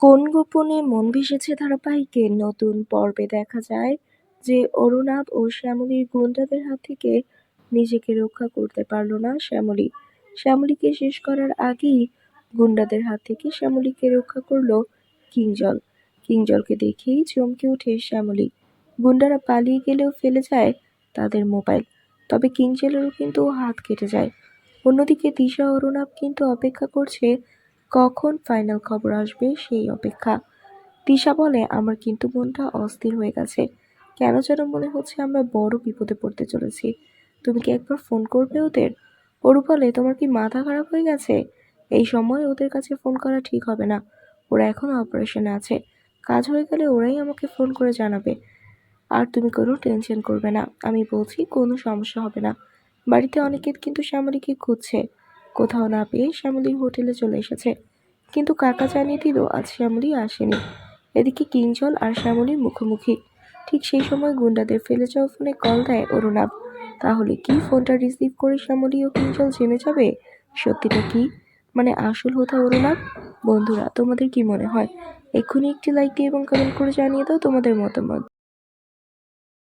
কোন গোপনে মন ভেসেছে ধারাবাহিকের নতুন পর্বে দেখা যায় যে অরুণাভ ও শ্যামলীর গুন্ডাদের হাত থেকে নিজেকে রক্ষা করতে পারল না শ্যামলী। শ্যামলীকে শেষ করার আগেই গুন্ডাদের হাত থেকে শ্যামলীকে রক্ষা করল কিংজল। কিংজলকে দেখেই চমকে ওঠে শ্যামলী। গুন্ডারা পালিয়ে গেলেও ফেলে যায় তাদের মোবাইল। তবে কিংজলেরও কিন্তু হাত কেটে যায়। অন্যদিকে দিশা অরুণাভ কিন্তু অপেক্ষা করছে কখন ফাইনাল খবর আসবে সেই অপেক্ষা। তিশা বলে, আমার কিন্তু মনটা অস্থির হয়ে গেছে। কেন যেন মনে হচ্ছে আমরা বড় বিপদে পড়তে চলেছি। তুমি কি একবার ফোন করবে ওদের? অরু বলে, তোমার কি মাথা খারাপ হয়ে গেছে? এই সময় ওদের কাছে ফোন করা ঠিক হবে না। ওরা এখন অপারেশনে আছে। কাজ হয়ে গেলে ওরাই আমাকে ফোন করে জানাবে। আর তুমি কোনো টেনশন করবে না। আমি বলছি কোনো সমস্যা হবে না। বাড়িতে অনেকে কিন্তু শ্যামলীকে খুঁজছে। কোথাও না পেয়ে শ্যামলী হোটেলে চলে এসেছে। কিন্তু কাকা জানিয়ে দিল, আজ শ্যামলী আসেনি। এদিকে কিঞ্জল আর শ্যামলী মুখোমুখি। ঠিক সেই সময় গুন্ডাদের ফেলে যাওয়া ফোনে কল দেয় অরুণাভ তাহলে কি ফোনটা রিসিভ করে শ্যামলী ও কিঞ্জল জেনে যাবে? সত্যিটা কি? মানে আসল হোথা অরুণাভ বন্ধুরা, তোমাদের কি মনে হয়? এক্ষুনি একটি লাইক দিয়ে এবং কমেন্ট করে জানিয়ে দাও তোমাদের মতামত।